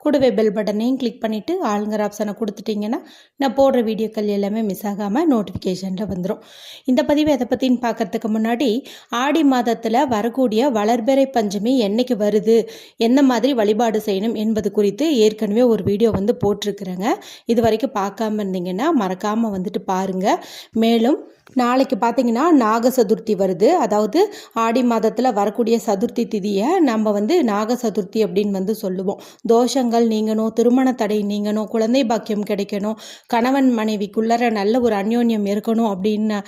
கூடவே பெல் பட்டனையும் கிளிக் பண்ணிவிட்டு ஆளுங்கிற ஆப்ஷனை கொடுத்துட்டிங்கன்னா நான் போடுற வீடியோக்கள் எல்லாமே மிஸ் ஆகாமல் நோட்டிஃபிகேஷனில் வந்துடும் இந்த பதிவு எதை பற்றின்னு பார்க்கறதுக்கு முன்னாடி ஆடி மாதத்தில் வரக்கூடிய வளர்பிறை பஞ்சமி என்றைக்கு வருது எந்த மாதிரி வழிபாடு செய்யணும் என்பது குறித்து ஏற்கனவே ஒரு வீடியோ வந்து போட்டிருக்கிறேங்க. இது வரைக்கும் பார்க்காம இருந்தீங்கன்னா மறக்காமல் வந்துட்டு பாருங்கள் மேலும் நாளைக்கு பார்த்தீங்கன்னா நாக சதுர்த்தி வருது. அதாவது ஆடி மாதத்தில் வரக்கூடிய சதுர்த்தி திதியை நம்ம வந்து நாக சதுர்த்தி அப்படின்னு வந்து சொல்லுவோம். தோஷங்கள் நீங்கணும் திருமண தடை நீங்கணும் குழந்தை பாக்கியம் கிடைக்கணும் கணவன் மனைவிக்குள்ளற நல்ல ஒரு அந்யோன்யம் இருக்கணும் அப்படின்னு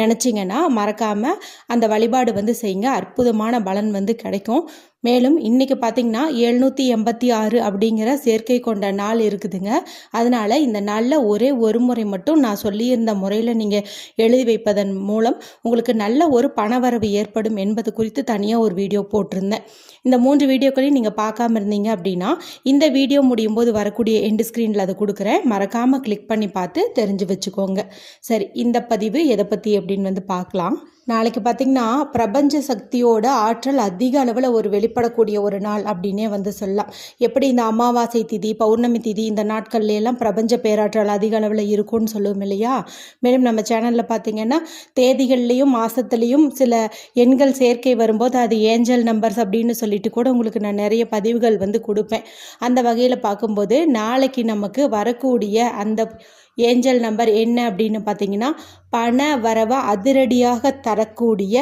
நினச்சிங்கன்னா மறக்காமல் அந்த வழிபாடு வந்து செய்யுங்க. அற்புதமான பலன் வந்து கிடைக்கும். மேலும் இன்றைக்கி பார்த்தீங்கன்னா எழுநூற்றி எண்பத்தி ஆறு அப்படிங்கிற சேர்க்கை கொண்ட நாள் இருக்குதுங்க. அதனால் இந்த நாளில் ஒரே ஒரு முறை மட்டும் நான் சொல்லியிருந்த முறையில் நீங்கள் எழுதி வைப்பதன் மூலம் உங்களுக்கு நல்ல ஒரு பணவரவு ஏற்படும் என்பது குறித்து தனியாக ஒரு வீடியோ போட்டிருந்தேன். இந்த மூன்று வீடியோக்களையும் நீங்கள் பார்க்காம இருந்தீங்க அப்படின்னா இந்த வீடியோ முடியும் போது வரக்கூடிய எண்டு ஸ்க்ரீனில் அதை கொடுக்குறேன். மறக்காமல் கிளிக் பண்ணி பார்த்து தெரிஞ்சு வச்சுக்கோங்க. சரி இந்த பதிவு எதை பற்றி அப்படின்னு வந்து பார்க்கலாம். நாளைக்கு பார்த்திங்கன்னா பிரபஞ்ச சக்தியோட ஆற்றல் அதிக அளவில் ஒரு வெளிப்படக்கூடிய ஒரு நாள் அப்படின்னே வந்து சொல்லலாம். எப்படி இந்த அமாவாசை திதி பௌர்ணமி திதி இந்த நாட்கள்லாம் பிரபஞ்ச பேராற்றல் அதிக அளவில் இருக்கும்னு சொல்லுவோம் இல்லையா? மேலும் நம்ம சேனலில் பார்த்தீங்கன்னா தேதிகள்லேயும் மாதத்துலேயும் சில எண்கள் சேர்க்கை வரும்போது அது ஏஞ்சல் நம்பர்ஸ் அப்படின்னு சொல்லிட்டு கூட உங்களுக்கு நான் நிறைய பதிவுகள் வந்து கொடுப்பேன். அந்த வகையில் பார்க்கும்போது நாளைக்கு நமக்கு வரக்கூடிய அந்த ஏஞ்சல் நம்பர் என்ன அப்படின்னு பார்த்தீங்கன்னா பண வரவை அதிரடியாக தரக்கூடிய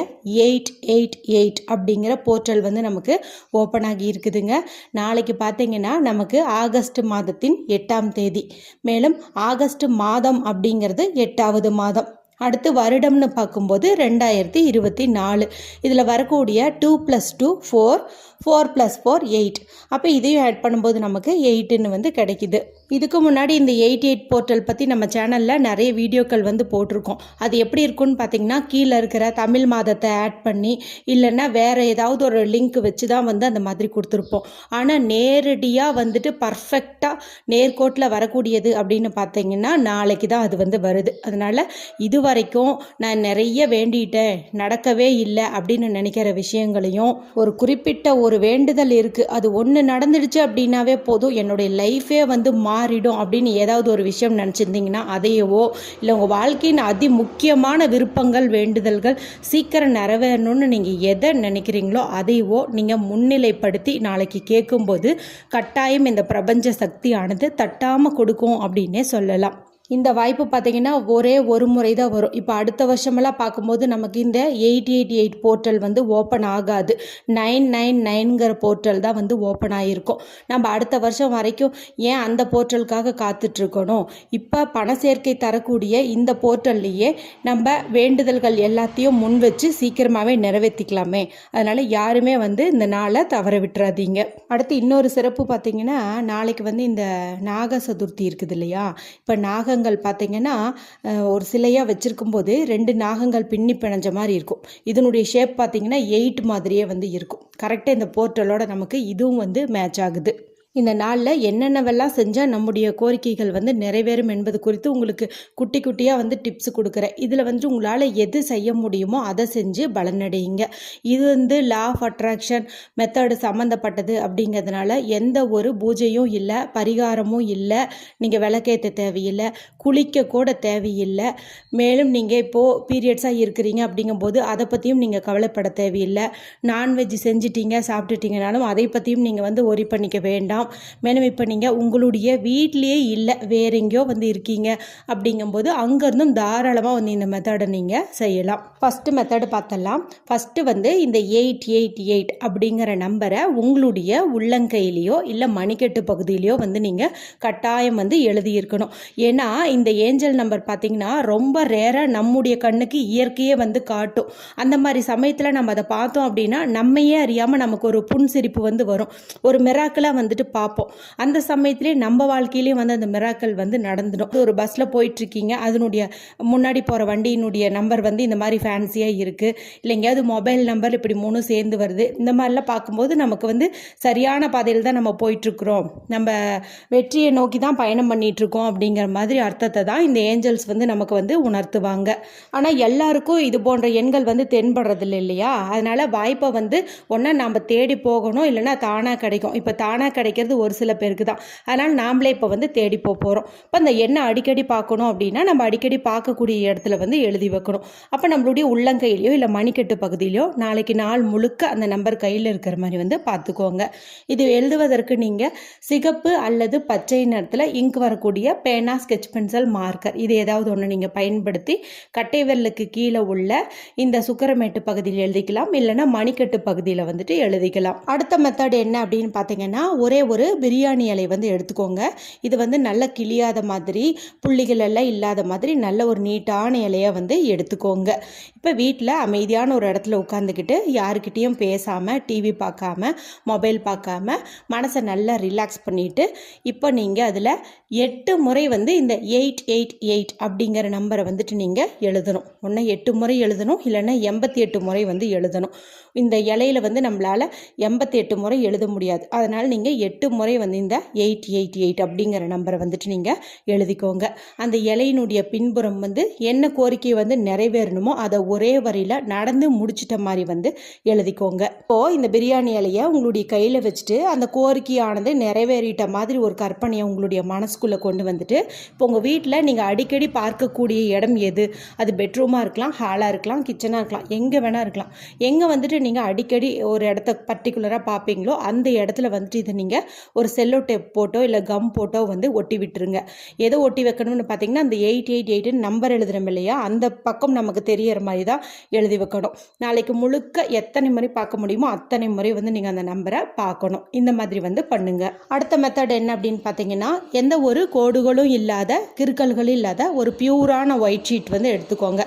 எயிட் எயிட் எயிட் அப்படிங்கிற போர்ட்டல் வந்து நமக்கு ஓப்பன் ஆகி இருக்குதுங்க. நாளைக்கு பார்த்தீங்கன்னா நமக்கு ஆகஸ்ட் மாதத்தின் எட்டாம் தேதி. மேலும் ஆகஸ்ட் மாதம் அப்படிங்கிறது எட்டாவது மாதம். அடுத்து வருடம்னு பார்க்கும்போது ரெண்டாயிரத்தி இருபத்தி நாலு. இதில் வரக்கூடிய two plus two four four plus four eight அப்போ இதையும் ஆட் பண்ணும்போது நமக்கு எயிட்டுன்னு வந்து கிடைக்குது. இதுக்கு முன்னாடி இந்த எயிட் எயிட் போர்ட்டல் பற்றி நம்ம சேனலில் நிறைய வீடியோக்கள் வந்து போட்டிருக்கோம். அது எப்படி இருக்குன்னு பார்த்தீங்கன்னா கீழே இருக்கிற தமிழ் மாதத்தை ஆட் பண்ணி இல்லைன்னா வேறு ஏதாவது ஒரு லிங்க் வச்சு தான் வந்து அந்த மாதிரி கொடுத்துருப்போம். ஆனால் நேரடியாக வந்துட்டு பர்ஃபெக்டாக நேர்கோட்டில் வரக்கூடியது அப்படின்னு பார்த்தீங்கன்னா நாளைக்கு தான் அது வந்து வருது. அதனால் இது வரைக்கும் நான் நிறைய வேண்டிட்டேன் நடக்கவே இல்லை அப்படின்னு நினைக்கிற விஷயங்களையும் ஒரு குறிப்பிட்ட ஒரு வேண்டுதல் இருக்குது அது ஒன்று நடந்துடுச்சு அப்படின்னாவே போதும். என்னுடைய லைஃபே வந்து மாறிடும் அப்படின்னு ஏதாவது ஒரு விஷயம் நினச்சிருந்தீங்கன்னா அதையவோ இல்லை உங்கள் வாழ்க்கையின் அதி முக்கியமான விருப்பங்கள் வேண்டுதல்கள் சீக்கிரம் நிறைவேறணும்னு நீங்கள் எதை நினைக்கிறீங்களோ அதையவோ நீங்கள் முன்னிலைப்படுத்தி நாளைக்கு கேட்கும்போது கட்டாயம் இந்த பிரபஞ்ச சக்தியானது தட்டாமல் கொடுக்கும் அப்படின்னே சொல்லலாம். இந்த வாய்ப்பு பார்த்தீங்கன்னா ஒரே ஒரு முறை தான் வரும். இப்போ அடுத்த வருஷமெல்லாம் பார்க்கும்போது நமக்கு இந்த எயிட் எயிட் எயிட் போர்ட்டல் வந்து ஓப்பன் ஆகாது. நைன் நைன் நைன்கிற போர்ட்டல் தான் வந்து ஓப்பன் ஆகிருக்கும் நம்ம அடுத்த வருஷம் வரைக்கும் ஏன் அந்த போர்ட்டலுக்காக காத்துட்ருக்கணும்? இப்போ பண சேர்க்கை தரக்கூடிய இந்த போர்ட்டல்லையே நம்ம வேண்டுதல்கள் எல்லாத்தையும் முன் வச்சு சீக்கிரமாகவே நிறைவேற்றிக்கலாமே அதனால் யாருமே வந்து இந்த நாளை தவற விட்டுறாதீங்க. அடுத்து இன்னொரு சிறப்பு பார்த்தீங்கன்னா நாளைக்கு வந்து இந்த நாக சதுர்த்தி இருக்குது இல்லையா இப்போ நாக நாகங்கள் பார்த்தீங்கன்னா ஒரு சிலையாக வச்சுருக்கும் போது ரெண்டு நாகங்கள் பின்னி பிணைஞ்ச மாதிரி இருக்கும். இதனுடைய ஷேப் பார்த்தீங்கன்னா எயிட் மாதிரியே வந்து இருக்கும். கரெக்டாக இந்த போர்ட்டலோட நமக்கு இதுவும் வந்து மேட்ச் ஆகுது. இந்த நாளில் என்னென்னவெல்லாம் செஞ்சால் நம்முடைய கோரிக்கைகள் வந்து நிறைவேறும் என்பது குறித்து உங்களுக்கு குட்டி குட்டியாக வந்து டிப்ஸ் கொடுக்குறேன். இதில் வந்து உங்களால் எது செய்ய முடியுமோ அதை செஞ்சு பலனடையுங்க. இது வந்து லா ஆஃப் அட்ராக்ஷன் மெத்தடு சம்மந்தப்பட்டது அப்படிங்கிறதுனால எந்த ஒரு பூஜையும் இல்லை பரிகாரமும் இல்லை நீங்கள் விளக்கேற்ற தேவையில்லை குளிக்க கூட தேவையில்லை. மேலும் நீங்கள் இப்போது பீரியட்ஸாக இருக்கிறீங்க அப்படிங்கும்போது அதை பற்றியும் நீங்கள் கவலைப்பட தேவையில்லை. நான்வெஜ் செஞ்சிட்டீங்க சாப்பிட்டுட்டீங்கனாலும் அதை பற்றியும் நீங்கள் வந்து ஒரி பண்ணிக்க வேண்டாம். மேலும் இப்போ நீங்கள் உங்களுடைய வீட்லேயே இல்லை வேற எங்கேயோ வந்து இருக்கீங்க அப்படிங்கும்போது அங்கேருந்தும் தாராளமாக வந்து இந்த மெத்தடை நீங்கள் செய்யலாம். ஃபஸ்ட்டு மெத்தடு பார்த்தலாம் ஃபஸ்ட்டு வந்து இந்த எயிட் எயிட் எயிட் அப்படிங்கிற நம்பரை உங்களுடைய உள்ளங்கையிலையோ இல்லை மணிக்கட்டு பகுதியிலையோ வந்து நீங்கள் கட்டாயம் வந்து எழுதியிருக்கணும். ஏன்னா இந்த ஏஞ்சல் நம்பர் பார்த்தீங்கன்னா ரொம்ப ரேராக நம்முடைய கண்ணுக்கு இயற்கையே வந்து காட்டும். அந்த மாதிரி சமயத்தில் நம்ம அதை பார்த்தோம் அப்படின்னா நம்மையே அறியாமல் நமக்கு ஒரு புன்சிரிப்பு வந்து வரும். ஒரு மிராக்கலாக வந்துட்டு பார்ப்போம். அந்த சமயத்திலே நம்ம வாழ்க்கையிலேயும் வந்து அந்த மிராக்கள் வந்து நடந்துடும். ஒரு பஸ்ஸில் போயிட்டுருக்கீங்க அதனுடைய முன்னாடி போகிற வண்டியினுடைய நம்பர் வந்து இந்த மாதிரி ஃபேன்சியாக இருக்குது இல்லை எங்கேயாவது மொபைல் நம்பர் இப்படி மூணும் சேர்ந்து வருது. இந்த மாதிரிலாம் பார்க்கும்போது நமக்கு வந்து சரியான பாதையில் தான் நம்ம போயிட்டுருக்குறோம். நம்ம வெற்றியை நோக்கி தான் பயணம் பண்ணிகிட்ருக்கோம் அப்படிங்கிற மாதிரி அர்த்தத்தை தான் இந்த ஏஞ்சல்ஸ் வந்து நமக்கு வந்து உணர்த்துவாங்க. ஆனால் எல்லாருக்கும் இது போன்ற எண்கள் வந்து தென்படுறதில்ல இல்லையா? அதனால் வாய்ப்பை வந்து ஒன்றா நாம் தேடி போகணும் இல்லைன்னா தானாக கிடைக்கும். இப்போ தானாக கிடைக்கிறது ஒரு சில பேருக்கு தான். அதனால் நாமளே இப்போ வந்து தேடி போக போகிறோம் இப்போ அந்த எண்ணெய் அடிக்கடி பார்க்கணும் அப்படின்னா நம்ம அடிக்கடி பார்க்கக்கூடிய இடத்துல வந்து எழுதி வைக்கணும். அப்போ நம்மளுடைய உள்ளங்கையிலையோ இல்லை மணிக்கட்டு பகுதியிலையோ நாளைக்கு நாள் முழுக்க அந்த நம்பர் கையில் இருக்கிற மாதிரி வந்து பார்த்துக்கோங்க. இது எழுதுவதற்கு நீங்கள் சிகப்பு அல்லது பச்சை நிறத்தில் இங்க் வரக்கூடிய பேனா ஸ்கெட்ச் பென்சில் மார்க்கர் இது ஏதாவது ஒன்று நீங்கள் பயன்படுத்தி கட்டை விரலுக்கு கீழே உள்ள இந்த சுக்கரமேட்டு பகுதியில் எழுதிக்கலாம். இல்லைன்னா மணிக்கட்டு பகுதியில் வந்துட்டு எழுதிக்கலாம். அடுத்த மெத்தட் என்ன அப்படின்னு பார்த்தீங்கன்னா ஒரே ஒரு பிரியாணி இலை வந்து எடுத்துக்கோங்க. இது வந்து நல்ல கிளியாத மாதிரி புள்ளிகள் எல்லாம் இல்லாத மாதிரி நல்ல ஒரு நீட்டான இலையை வந்து எடுத்துக்கோங்க. இப்போ வீட்டில் அமைதியான ஒரு இடத்துல உட்காந்துக்கிட்டு யாருக்கிட்டேயும் பேசாமல் டிவி பார்க்காம மொபைல் பார்க்காம மனசை நல்லா ரிலாக்ஸ் பண்ணிவிட்டு இப்போ நீங்கள் அதில் எட்டு முறை வந்து இந்த எயிட் எயிட் எயிட் அப்படிங்கிற நம்பரை வந்துட்டு நீங்கள் எழுதணும். ஒன்று எட்டு முறை எழுதணும் இல்லைன்னா எண்பத்தி எட்டு முறை வந்து எழுதணும். இந்த இலையில வந்து நம்மளால் எண்பத்தி எட்டு முறை எழுத முடியாது. அதனால் நீங்கள் எட்டு எட்டு முறை வந்து இந்த எயிட் எயிட் எயிட் அப்படிங்கிற நம்பரை வந்துட்டு நீங்கள் எழுதிக்கோங்க. அந்த இலையினுடைய பின்புறம் வந்து என்ன கோரிக்கை வந்து நிறைவேறணுமோ அதை ஒரே வரியில் நடந்து முடிச்சிட்ட மாதிரி வந்து எழுதிக்கோங்க. இப்போது இந்த பிரியாணி இலையை உங்களுடைய கையில் வச்சுட்டு அந்த கோரிக்கையானது நிறைவேறிட்ட மாதிரி ஒரு கற்பனையை உங்களுடைய மனசுக்குள்ளே கொண்டு வந்துட்டு இப்போ உங்கள் வீட்டில் நீங்கள் அடிக்கடி பார்க்கக்கூடிய இடம் எது? அது பெட்ரூமாக இருக்கலாம் ஹாலாக இருக்கலாம் கிச்சனாக இருக்கலாம் எங்கே வேணால் இருக்கலாம். எங்கே வந்துட்டு நீங்கள் அடிக்கடி ஒரு இடத்த பர்டிகுலராக பார்ப்பீங்களோ அந்த இடத்துல வந்துட்டு இதை நீங்கள் ஒரு செல்லோ டேப் போட்டோ இல்லை கம் போட்டோ வந்து ஒட்டி விட்டுருங்க. எதை ஒட்டி வைக்கணும்னு பார்த்தீங்கன்னா அந்த எயிட் எயிட் எயிட் நம்பர் எழுதுறோம் இல்லையா? அந்த பக்கம் நமக்கு தெரியற மாதிரி தான் எழுதி வைக்கணும். நாளைக்கு முழுக்க எத்தனை முறை பார்க்க முடியுமோ அத்தனை முறை வந்து நீங்கள் அந்த நம்பரை பார்க்கணும். இந்த மாதிரி வந்து பண்ணுங்க. அடுத்த மெத்தட் என்ன அப்படின்னு பார்த்தீங்கன்னா எந்த ஒரு கோடுகளும் இல்லாத கிருக்கல்களும் இல்லாத ஒரு பியூரான ஒயிட் ஷீட் வந்து எடுத்துக்கோங்க.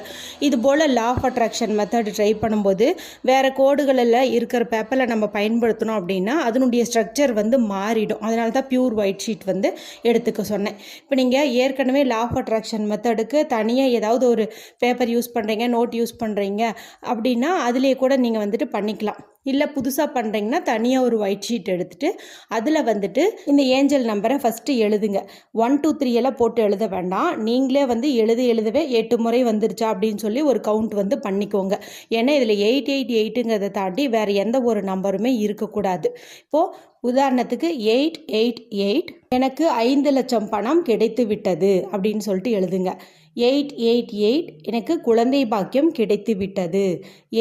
இது போல் law of attraction method try பண்ணும்போது வேறு கோடுகளில் இருக்கிற பேப்பரில் நம்ம பயன்படுத்தினோம் அப்படின்னா அதனுடைய ஸ்ட்ரக்சர் வந்து மாறிடும். அதனால தான் பியூர் ஒயிட் ஷீட் வந்து எடுத்துக்க சொன்னேன். இப்போ நீங்கள் ஏற்கனவே லா ஆஃப் அட்ராக்ஷன் மெத்தடுக்கு தனியாக ஏதாவது ஒரு பேப்பர் யூஸ் பண்ணுறீங்க நோட் யூஸ் பண்ணுறீங்க அப்படின்னா அதிலே கூட நீங்கள் வந்துட்டு பண்ணிக்கலாம். இல்லை புதுசாக பண்ணுறீங்கன்னா தனியாக ஒரு ஒயிட் ஷீட் எடுத்துகிட்டு அதில் வந்துட்டு இந்த ஏஞ்சல் நம்பரை ஃபஸ்ட்டு எழுதுங்க. ஒன் டூ த்ரீ எல்லாம் போட்டு எழுத வேண்டாம். நீங்களே வந்து எழுத எழுதவே எட்டு முறை வந்துருச்சா அப்படின்னு சொல்லி ஒரு கவுண்ட் வந்து பண்ணிக்கோங்க. ஏன்னா இதில் எயிட் எயிட் எயிட்டுங்கிறத தாண்டி வேறு எந்த ஒரு நம்பருமே இருக்கக்கூடாது. இப்போது உதாரணத்துக்கு எயிட் எயிட் எயிட் எனக்கு ஐந்து லட்சம் பணம் கிடைத்து விட்டது அப்படின்னு சொல்லிட்டு எழுதுங்க. எயிட் எயிட் எயிட் எனக்கு குழந்தை பாக்கியம் கிடைத்து விட்டது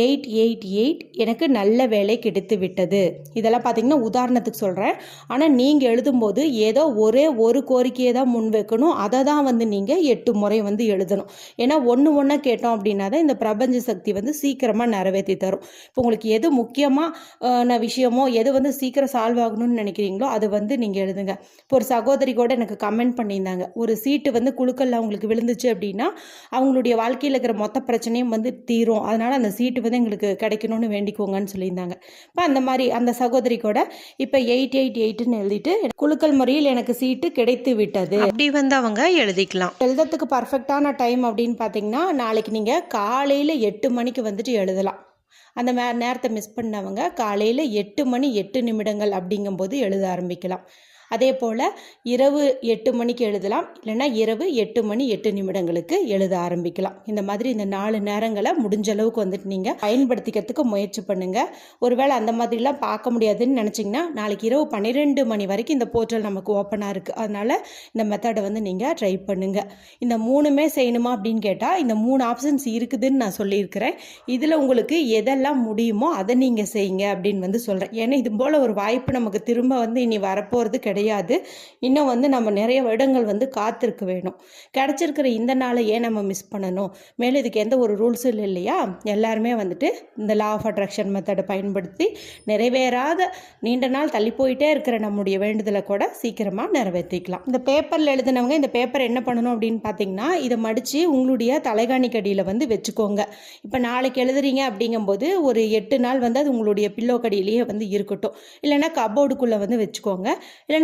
எயிட் எயிட் எயிட் எனக்கு நல்ல வேலை கிடைத்து விட்டது இதெல்லாம் பார்த்தீங்கன்னா உதாரணத்துக்கு சொல்கிறேன் ஆனால் நீங்கள் எழுதும்போது ஏதோ ஒரே ஒரு கோரிக்கையை தான் முன் வைக்கணும். அதை தான் வந்து நீங்கள் எட்டு முறை வந்து எழுதணும். ஏன்னா ஒன்று ஒன்றா கேட்டோம் அப்படின்னா தான் இந்த பிரபஞ்ச சக்தி வந்து சீக்கிரமாக நிறைவேற்றி தரும். இப்போ உங்களுக்கு எது முக்கியமான விஷயமோ எது வந்து சீக்கிரம் சால்வ் ஆகணும்னு நினைக்கிறீங்களோ அது வந்து நீங்கள் எழுதுங்க. இப்போ ஒரு சகோதரி கூட எனக்கு கமெண்ட் பண்ணியிருந்தாங்க. ஒரு சீட்டு வந்து குழுக்கல்ல அவங்களுக்கு விழுந்துச்சு அப்படின்னா அவங்களுடைய வாழ்க்கையில் இருக்கிற மொத்த பிரச்சனையும் வந்து தீரும். அதனால் அந்த சீட்டு வந்து எங்களுக்கு கிடைக்கணும்னு வேண்டிக்கோங்கன்னு சொல்லியிருந்தாங்க. இப்போ அந்த மாதிரி அந்த சகோதரி கூட இப்போ எயிட் எயிட் எயிட்னு எழுதிட்டு குழுக்கள் முறையில் எனக்கு சீட்டு கிடைத்து விட்டது. அப்படி வந்து அவங்க எழுதிக்கலாம். எழுதுறதுக்கு பர்ஃபெக்டான டைம் அப்படின்னு பார்த்தீங்கன்னா நாளைக்கு நீங்கள் காலையில் எட்டு மணிக்கு வந்துட்டு எழுதலாம். அந்த நேரத்தை மிஸ் பண்ணவங்க காலையில் எட்டு மணி எட்டு நிமிடங்கள் அப்படிங்கும்போது எழுத ஆரம்பிக்கலாம். அதே போல் இரவு எட்டு மணிக்கு எழுதலாம் இல்லைன்னா இரவு எட்டு மணி எட்டு நிமிடங்களுக்கு எழுத ஆரம்பிக்கலாம். இந்த மாதிரி இந்த நாலு நேரங்களை முடிஞ்ச அளவுக்கு வந்துட்டு நீங்கள் பயன்படுத்திக்கிறதுக்கு முயற்சி பண்ணுங்கள் ஒருவேளை அந்த மாதிரிலாம் பார்க்க முடியாதுன்னு நினச்சிங்கன்னா நாளைக்கு இரவு பன்னிரெண்டு மணி வரைக்கும் இந்த போர்ட்டல் நமக்கு ஓப்பனாக இருக்குது அதனால் இந்த மெத்தடை வந்து நீங்கள் ட்ரை பண்ணுங்கள் இந்த மூணுமே செய்யணுமா அப்படின்னு கேட்டால் இந்த மூணு ஆப்ஷன்ஸ் இருக்குதுன்னு நான் சொல்லியிருக்கிறேன். இதில் உங்களுக்கு எதெல்லாம் முடியுமோ அதை நீங்கள் செய்யுங்க அப்படின்னு வந்து சொல்கிறேன் ஏன்னா இது போல் ஒரு வாய்ப்பு நமக்கு திரும்ப வந்து இனி வரப்போகிறது கிடையாது. கிடையாது. இன்னும் வந்து நம்ம நிறைய வருடங்கள் வந்து காத்திருக்க வேணும். கிடச்சிருக்கிற இந்த நாளை ஏன் நம்ம மிஸ் பண்ணணும். மேலும் இதுக்கு எந்த ஒரு ரூல்ஸும் இல்லை இல்லையா? எல்லாருமே வந்துட்டு இந்த லா ஆஃப் அட்ராக்ஷன் மெத்தடை பயன்படுத்தி நிறைவேறாத நீண்ட நாள் தள்ளி போயிட்டே இருக்கிற நம்முடைய வேண்டுதலை கூட சீக்கிரமாக நிறைவேற்றிக்கலாம். இந்த பேப்பரில் எழுதினவங்க இந்த பேப்பர் என்ன பண்ணணும் அப்படின்னு பார்த்தீங்கன்னா இதை மடித்து உங்களுடைய தலைகாணிக்கடியில் வந்து வச்சுக்கோங்க. இப்போ நாளைக்கு எழுதுறீங்க அப்படிங்கும்போது ஒரு எட்டு நாள் வந்து அது உங்களுடைய பில்லோ கடியிலேயே வந்து இருக்கட்டும். இல்லைன்னா கபோர்டுக்குள்ளே வந்து வச்சுக்கோங்க.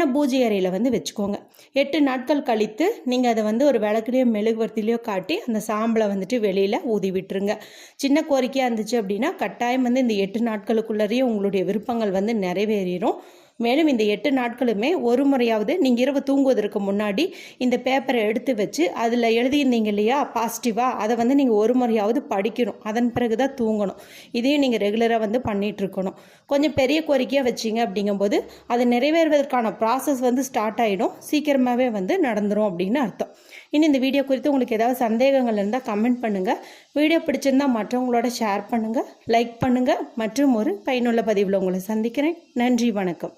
இல்லைன்னா பூஜை அறையில் வந்து வச்சுக்கோங்க. எட்டு நாட்கள் கழித்து நீங்கள் அதை வந்து ஒரு விளக்குலையோ மெழுகுவர்த்திலையோ காட்டி அந்த சாம்பலை வந்துட்டு வெளியில் ஊதி விட்டுருங்க. சின்ன கோரிக்கையாக இருந்துச்சு அப்படின்னா கட்டாயம் வந்து இந்த எட்டு நாட்களுக்குள்ளேயே உங்களுடைய விருப்பங்கள் வந்து நிறைவேறிடும் மேலும் இந்த எட்டு நாட்களுமே ஒரு முறையாவது நீங்கள் இரவு தூங்குவதற்கு முன்னாடி இந்த பேப்பரை எடுத்து வச்சு அதில் எழுதியிருந்தீங்க இல்லையா? பாசிட்டிவாக அதை வந்து நீங்கள் ஒரு முறையாவது படிக்கணும். அதன் பிறகு தான் தூங்கணும். இதையும் நீங்கள் ரெகுலராக வந்து பண்ணிகிட்ருக்கணும் கொஞ்சம் பெரிய கோரிக்கையாக வச்சிங்க அப்படிங்கும்போது அது நிறைவேறுவதற்கான ப்ராசஸ் வந்து ஸ்டார்ட் ஆகிடும் சீக்கிரமாகவே வந்து நடந்துடும் அப்படின்னு அர்த்தம். இனி இந்த வீடியோ குறித்து உங்களுக்கு ஏதாவது சந்தேகங்கள் இருந்தால் கமெண்ட் பண்ணுங்கள் வீடியோ பிடிச்சிருந்தால் மற்றவங்களோட ஷேர் பண்ணுங்கள் லைக் பண்ணுங்கள் மற்றும் ஒரு பயனுள்ள பதிவில் உங்களை சந்திக்கிறேன். நன்றி வணக்கம்.